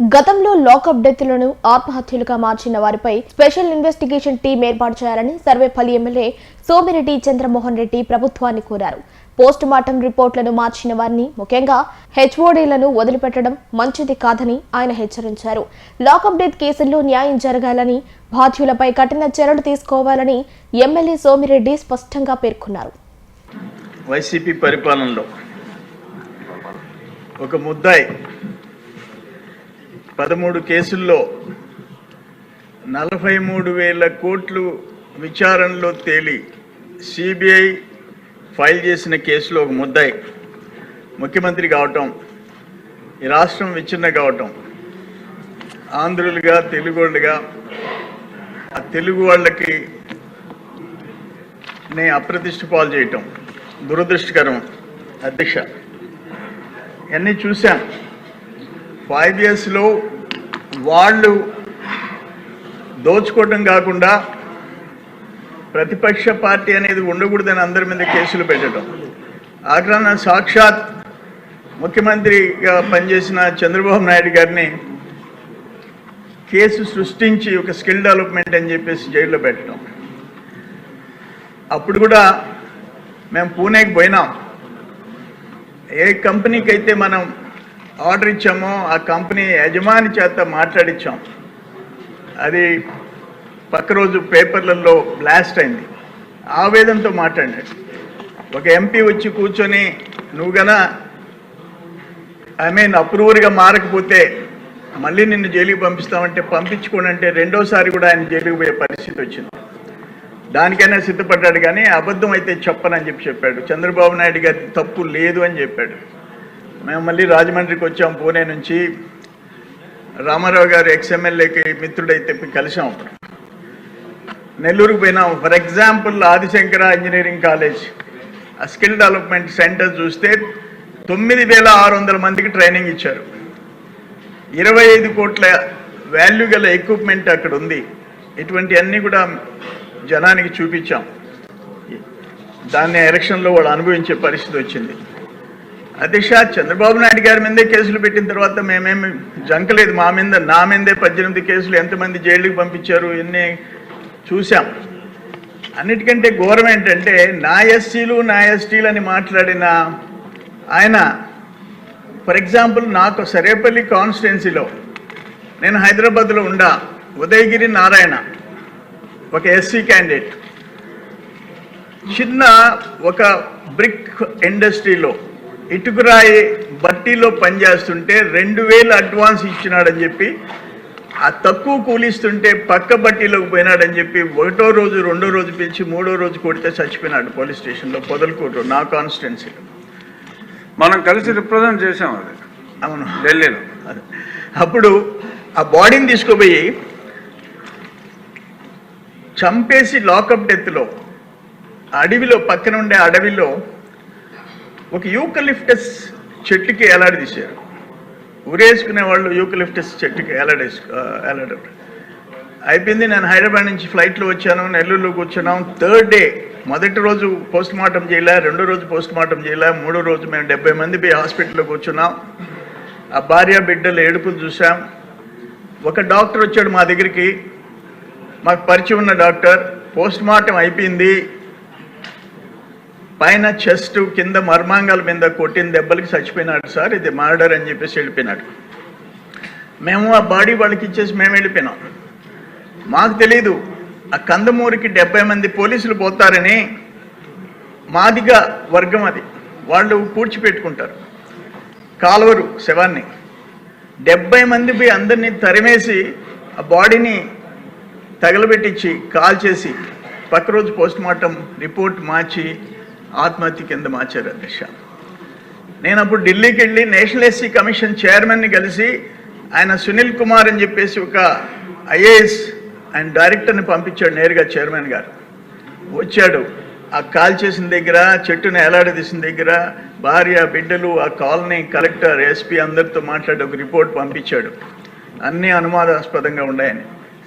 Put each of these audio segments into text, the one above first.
గతంలో లాకప్ డెత్లను ఆత్మహత్యలుగా మార్చిన వారిపై స్పెషల్ ఇన్వెస్టిగేషన్ టీం ఏర్పాటు చేయాలని సర్వేపల్లి ఎమ్మెల్యే సోమిరెడ్డి చంద్రమోహన్ రెడ్డి ప్రభుత్వాన్ని కోరారు. పోస్ట్ మార్టం రిపోర్టులను మార్చిన వారిని ముఖ్యంగా హెచ్ఓడీలను వదిలిపెట్టడం మంచిది కాదని ఆయన హెచ్చరించారు. లాకప్ డెత్ కేసుల్లో న్యాయం జరగాలని బాధ్యులపై కఠిన చర్యలు తీసుకోవాలని ఎమ్మెల్యే సోమిరెడ్డి స్పష్టంగా పేర్కొన్నారు. వైసీపీ పరిపాలనలో ఒక ముద్దాయి పదమూడు కేసుల్లో నలభై మూడు వేల కోట్లు విచారణలో తేలి సిబిఐ ఫైల్ చేసిన కేసులో ఒక ముద్దాయి ముఖ్యమంత్రి కావటం ఈ రాష్ట్రం విచ్ఛిన్న కావటం ఆంధ్రులుగా తెలుగు వాళ్ళుగా ఆ తెలుగు వాళ్ళకి నే అప్రతిష్ట పాలు చేయటం దురదృష్టకరం. అధ్యక్ష ఇవన్నీ చూశాం. ఫైవ్ ఇయర్స్లో వాళ్ళు దోచుకోవటం కాకుండా ప్రతిపక్ష పార్టీ అనేది ఉండకూడదని అందరి మీద కేసులు పెట్టడం. ఆగ్రహణ సాక్షాత్ ముఖ్యమంత్రిగా పనిచేసిన చంద్రబాబు నాయుడు గారిని కేసు సృష్టించి ఒక స్కిల్ డెవలప్మెంట్ అని చెప్పేసి జైల్లో పెట్టడం. అప్పుడు కూడా మేము పూణేకి పోయినాం. ఏ కంపెనీకి అయితే మనం ఆర్డర్ ఇచ్చామో ఆ కంపెనీ యజమాని చేత మాట్లాడించాం అది పక్క రోజు పేపర్లలో బ్లాస్ట్ అయింది. ఆవేదంతో మాట్లాడాడు ఒక ఎంపీ వచ్చి కూర్చొని నువ్వు గన ఐ మీన్ అప్రూవర్గా మారకపోతే మళ్ళీ నిన్ను జైలుకి పంపిస్తామంటే పంపించుకోనంటే రెండోసారి కూడా ఆయన జైలుకి పోయే పరిస్థితి వచ్చింది. దానికైనా సిద్ధపడ్డాడు కానీ అబద్ధం అయితే చెప్పనని చెప్పి చెప్పాడు. చంద్రబాబు నాయుడు గారి తప్పు లేదు అని చెప్పాడు. మేము మళ్ళీ రాజమండ్రికి వచ్చాం పూణే నుంచి. రామారావు గారు ఎక్స్ఎమ్మెల్యేకి మిత్రుడైతే కలిసాం అప్పుడు. నెల్లూరుకు పోయినాం. For example Adishankara engineering college ఆ స్కిల్ డెవలప్మెంట్ సెంటర్ చూస్తే తొమ్మిది వేల ఆరు వందల మందికి ట్రైనింగ్ ఇచ్చారు. ఇరవై ఐదు కోట్ల వాల్యూ గల ఎక్విప్మెంట్ అక్కడ ఉంది. ఇటువంటి అన్నీ కూడా జనానికి చూపించాం. దాన్ని ఎలక్షన్లో వాళ్ళు అనుభవించే పరిస్థితి వచ్చింది. అధ్యక్ష చంద్రబాబు నాయుడు గారి మీదే కేసులు పెట్టిన తర్వాత మేమేమి జంకలేదు మా మీద నా మీదే పద్దెనిమిది కేసులు ఎంతమంది జైలుకి పంపించారు ఇన్ని చూసాం అన్నిటికంటే ఘోరం ఏంటంటే నా ఎస్సీలు నా ఎస్టీలు అని మాట్లాడిన ఆయన ఫర్ ఎగ్జాంపుల్ నాకు సరేపల్లి కాన్స్టిట్యున్సీలో నేను హైదరాబాద్లో ఉండా ఉదయగిరి నారాయణ ఒక ఎస్సీ క్యాండిడేట్. చిన్న ఒక బ్రిక్ ఇండస్ట్రీలో ఇటుకురాయి బట్టీలో పనిచేస్తుంటే రెండు వేలు అడ్వాన్స్ ఇచ్చినాడని చెప్పి ఆ తక్కువ కూలిస్తుంటే పక్క బట్టీలోకి పోయినాడని చెప్పి ఒకటో రోజు రెండో రోజు పిలిచి మూడో రోజు కొడితే చచ్చిపోయినాడు పోలీస్ స్టేషన్లో పొదలకూరు నా కాన్స్టిట్యున్సీలో. మనం కలిసి రిప్రజెంట్ చేసాం అది. అవును. ఢిల్లీలో. అప్పుడు ఆ బాడీని తీసుకుపోయి చంపేసి లాకప్ డెత్లో అడవిలో పక్కన ఉండే అడవిలో ఒక యూకలిఫ్టస్ చెట్టుకి ఎలాడదీశారు ఉరేసుకునే వాళ్ళు యూకలిఫ్టస్ చెట్టుకి ఏలాడేసు ఎలాడ అయిపోయింది నేను హైదరాబాద్ నుంచి ఫ్లైట్లో వచ్చాను నెల్లూరులో కూర్చున్నాం. థర్డ్ డే మొదటి రోజు పోస్ట్ మార్టం చేయలే రెండో రోజు పోస్ట్ మార్టం చేయలే మూడో రోజు మేము డెబ్బై మంది పోయి హాస్పిటల్లో కూర్చున్నాం. ఆ భార్య బిడ్డలు ఏడుపులు చూసాం ఒక డాక్టర్ వచ్చాడు మా దగ్గరికి. మాకు పరిచయం ఉన్న డాక్టర్. పోస్ట్ మార్టం అయిపోయింది. పైన చెస్ట్ కింద మర్మాంగాల మీద కొట్టిన దెబ్బలకి చచ్చిపోయినాడు సార్. ఇది మర్డర్ అని చెప్పేసి వెళ్ళిపోయినాడు. మేము ఆ బాడీ వాళ్ళకి ఇచ్చేసి మేము వెళ్ళిపోయినాం. మాకు తెలీదు ఆ కందమూరికి డెబ్బై మంది పోలీసులు పోతారని మాదిగా వర్గం అది. వాళ్ళు పూడ్చిపెట్టుకుంటారు కాలువరు శవాన్ని. డెబ్బై మంది పోయి అందరినీ తరిమేసి ఆ బాడీని తగలబెట్టించి కాల్ చేసి పక్క రోజు పోస్ట్ మార్టం రిపోర్ట్ మార్చి ఆత్మహత్య కింద మార్చారు అధ్యక్ష. నేను అప్పుడు ఢిల్లీకి వెళ్ళి నేషనల్ ఎస్సీ కమిషన్ చైర్మన్ని కలిసి ఆయన సునీల్ కుమార్ అని చెప్పేసి ఒక ఐఏఎస్ ఆయన డైరెక్టర్ని పంపించాడు నేరుగా చైర్మన్ గారు. వచ్చాడు. ఆ కాల్ చేసిన దగ్గర చెట్టును ఎలాడదీసిన దగ్గర భార్య బిడ్డలు ఆ కాలనీ కలెక్టర్ ఎస్పీ అందరితో మాట్లాడి ఒక రిపోర్ట్ పంపించాడు. అన్నీ అనుమానాస్పదంగా ఉన్నాయని.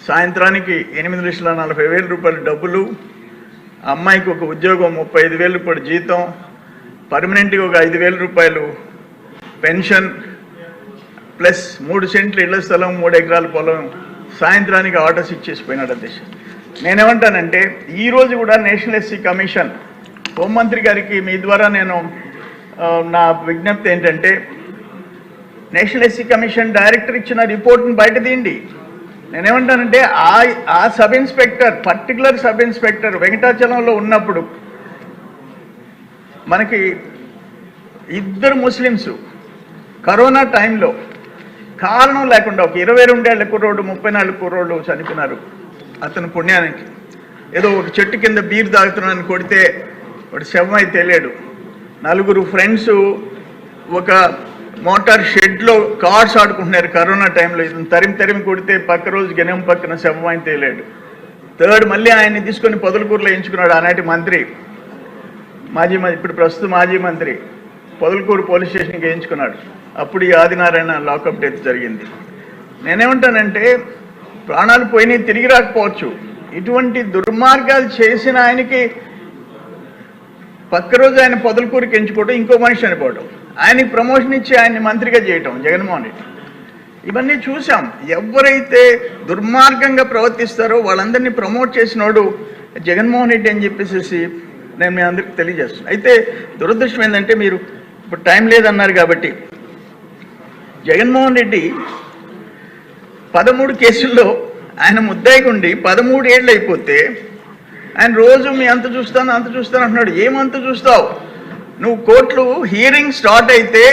సాయంత్రానికి ఎనిమిది లక్షల నలభై వేల రూపాయల డబ్బులు అమ్మాయికి ఒక ఉద్యోగం ముప్పై ఐదు వేల రూపాయల జీతం పర్మనెంట్గా ఒక ఐదు వేల రూపాయలు పెన్షన్ ప్లస్ మూడు సెంట్లు ఇళ్ళ స్థలం మూడు ఎకరాల పొలం సాయంత్రానికి ఆర్డర్స్ ఇచ్చేసిపోయినాడు అధ్యక్ష నేనేమంటానంటే ఈరోజు కూడా నేషనల్ ఎస్సీ కమిషన్ హోంమంత్రి గారికి మీ ద్వారా నేను నా విజ్ఞప్తి ఏంటంటే నేషనల్ ఎస్సీ కమిషన్ డైరెక్టర్ ఇచ్చిన రిపోర్ట్ని బయట తీయండి. నేనేమంటానంటే ఆ ఆ sub inspector particular sub inspector వెంకటాచలంలో ఉన్నప్పుడు మనకి ఇద్దరు ముస్లిమ్స్ కరోనా టైంలో కారణం లేకుండా ఒక ఇరవై రెండేళ్ళ కుర్రోడు ముప్పై నాలుగు కుర్రోళ్ళు చనిపోయినారు అతను పుణ్యానికి. ఏదో ఒక చెట్టు కింద బీర్ తాగుతున్నాను కొడితే వాడు శవమై తెలియడు నలుగురు ఫ్రెండ్స్ ఒక మోటార్ షెడ్లో కార్స్ ఆడుకుంటున్నారు కరోనా టైంలో. ఇతను తరిమి తరిమి కొడితే పక్క రోజు గెనం పక్కన శంభం ఆయన తేలేడు. థర్డ్ మళ్ళీ ఆయన్ని తీసుకొని పొదలకూరులో ఎంచుకున్నాడు ఆనాటి మంత్రి. మాజీ ఇప్పుడు ప్రస్తుత మాజీ మంత్రి. పొదలకూరు పోలీస్ స్టేషన్కి వేయించుకున్నాడు అప్పుడు ఈ ఆదినారాయణ లాకప్ డెత్ జరిగింది. నేనేమంటానంటే ప్రాణాలు పోయినాయి తిరిగి రాకపోవచ్చు. ఇటువంటి దుర్మార్గాలు చేసిన ఆయనకి పక్క రోజు ఆయన పొదలకూరుకి ఎంచుకోవడం ఇంకో మనిషి చనిపోవడం. ఆయనకి ప్రమోషన్ ఇచ్చి ఆయన్ని మంత్రిగా చేయటం జగన్మోహన్ రెడ్డి. ఇవన్నీ చూసాం ఎవరైతే దుర్మార్గంగా ప్రవర్తిస్తారో వాళ్ళందరినీ ప్రమోట్ చేసినోడు జగన్మోహన్ రెడ్డి అని చెప్పేసి నేను మీ అందరికి తెలియజేస్తున్నాను. అయితే దురదృష్టం ఏంటంటే మీరు ఇప్పుడు టైం లేదన్నారు కాబట్టి జగన్మోహన్ రెడ్డి పదమూడు కేసుల్లో ఆయన ముద్దాయికి ఉండి పదమూడు ఏళ్ళు అయిపోతే ఆయన రోజు మీ అంత చూస్తాను అంత చూస్తాను అంటున్నాడు. ఏమంత చూస్తావు? నువ్వు కోర్టులు హియరింగ్ స్టార్ట్ అయితే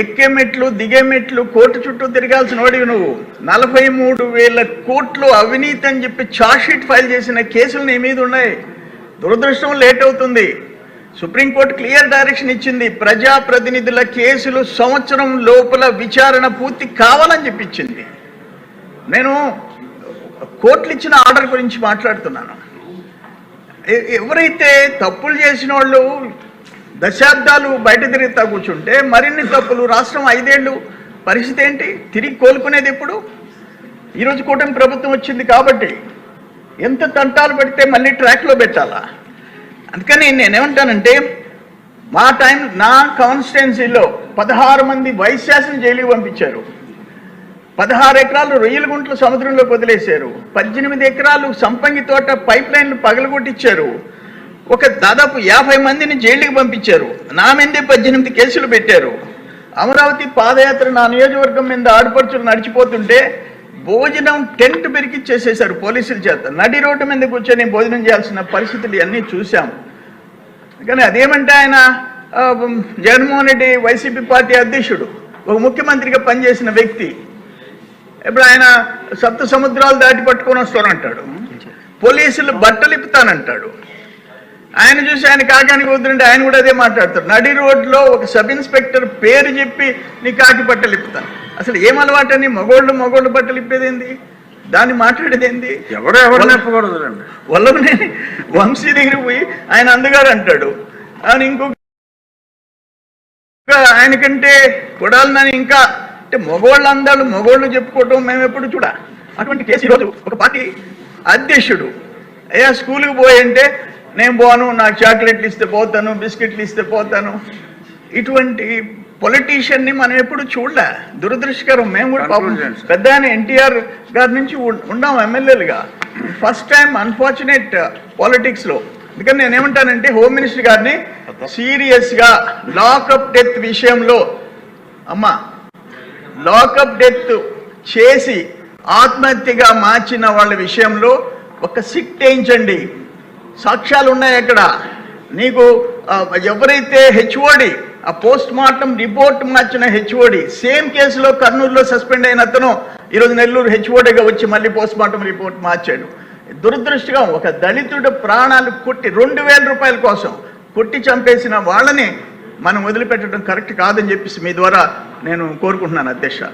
ఎక్కే మెట్లు దిగే మెట్లు కోర్టు చుట్టూ తిరగాల్సిన వాడివి నువ్వు. నలభై మూడు వేల కోట్లు అవినీతి అని చెప్పి షీట్ ఫైల్ చేసిన కేసులు నీ మీద ఉన్నాయి. దురదృష్టం లేట్ అవుతుంది. సుప్రీంకోర్టు క్లియర్ డైరెక్షన్ ఇచ్చింది. ప్రజాప్రతినిధుల కేసులు సంవత్సరం లోపల విచారణ పూర్తి కావాలని చెప్పించింది. నేను కోర్టులు ఇచ్చిన ఆర్డర్ గురించి మాట్లాడుతున్నాను. ఎవరైతే తప్పులు చేసిన వాళ్ళు దశాబ్దాలు బయట తిరుగుతా కూర్చుంటే మరిన్ని తప్పులు రాష్ట్రం ఐదేళ్ళు పరిస్థితి ఏంటి? తిరిగి కోలుకునేది ఎప్పుడు? ఈరోజు కూటమి ప్రభుత్వం వచ్చింది కాబట్టి ఎంత తంటాలు పెడితే మళ్ళీ ట్రాక్లో పెట్టాలా? అందుకని నేనేమంటానంటే మా టైం నా కాన్స్టిట్యున్సీలో పదహారు మంది వైస్ శాసన జైలుకి పంపించారు. పదహారు ఎకరాలు రొయ్యల గుంటలు సముద్రంలోకి వదిలేశారు. పద్దెనిమిది ఎకరాలు సంపంగి తోట పైప్ లైన్లు పగలగొట్టించారు. ఒక దాదాపు యాభై మందిని జైలుకి పంపించారు. నా మీదే పద్దెనిమిది కేసులు పెట్టారు. అమరావతి పాదయాత్ర నా నియోజకవర్గం మీద ఆడపడుచులు నడిచిపోతుంటే భోజనం టెంట్ పెరికిచ్చేసేసారు పోలీసుల చేత. నడి రోడ్డు మీద కూర్చొని భోజనం చేయాల్సిన పరిస్థితులు ఇవన్నీ చూశాము కానీ అదేమంటే ఆయన జగన్మోహన్ రెడ్డి వైసీపీ పార్టీ అధ్యక్షుడు ఒక ముఖ్యమంత్రిగా పనిచేసిన వ్యక్తి. ఇప్పుడు ఆయన సప్త సముద్రాలు దాటి పట్టుకొని వస్తానంటాడు. పోలీసులు బట్టలు ఇప్పుతానంటాడు ఆయన చూసి ఆయన కాకానికి వద్దుంటే ఆయన కూడా అదే మాట్లాడతాడు. నడి రోడ్లో ఒక సబ్ ఇన్స్పెక్టర్ పేరు చెప్పి నీ కాకి బట్టలు ఇప్పుతాను. అసలు ఏం అలవాటని మగోళ్ళు మగోళ్ళు బట్టలు ఇప్పేది ఏంది దాన్ని మాట్లాడేది ఏంది ఎవరు ఎవరు చెప్పకూడదులేండి వల్లభనే వంశీ దగ్గరికి పోయి ఆయన అందగారు అంటాడు. ఆయన ఇంకొక ఇంకా ఆయనకంటే కొడాలని ఇంకా అంటే మగోళ్ళ అందాలు మగోళ్ళు చెప్పుకోవటం మేము ఎప్పుడు చూడ. అటువంటి కేసు ఈరోజు ఒక పార్టీ అధ్యక్షుడు. అయ్యా స్కూల్కి పోయంటే నేను పోను నాకు చాక్లెట్లు ఇస్తే పోతాను బిస్కెట్లు ఇస్తే పోతాను. ఇటువంటి పొలిటీషియన్ని మనం ఎప్పుడు చూడలే. దురదృష్టకరం. మేము కూడా పాపం. పెద్ద ఆయన ఎన్టీఆర్ గారి నుంచి ఉన్- ఉన్నాం ఎమ్మెల్యేలుగా. ఫస్ట్ టైం అన్ఫార్చునేట్ పాలిటిక్స్లో. అందుకని నేను ఏమంటానంటే హోమ్ మినిస్టర్ గారిని సీరియస్గా లాకప్ డెత్ విషయంలో అమ్మా లాకప్ డెత్ చేసి ఆత్మహత్యగా మార్చిన వాళ్ళ విషయంలో ఒక సిట్ వేయించండి సాక్ష్యాలు ఉన్నాయి అక్కడ. నీకు ఎవరైతే హెచ్ఓడి ఆ పోస్ట్ మార్టం రిపోర్ట్ మార్చిన హెచ్ఓడి సేమ్ కేసులో కర్నూలులో సస్పెండ్ అయిన అతను ఈరోజు నెల్లూరు హెచ్ఓడిగా వచ్చి మళ్ళీ పోస్ట్ మార్టం రిపోర్ట్ మార్చాడు. దురదృష్టంగా ఒక దళితుడు ప్రాణాలు కొట్టి రెండు వేల రూపాయల కోసం కొట్టి చంపేసిన వాళ్ళని మనం వదిలిపెట్టడం కరెక్ట్ కాదని చెప్పేసి మీ ద్వారా నేను కోరుకుంటున్నాను అధ్యక్ష.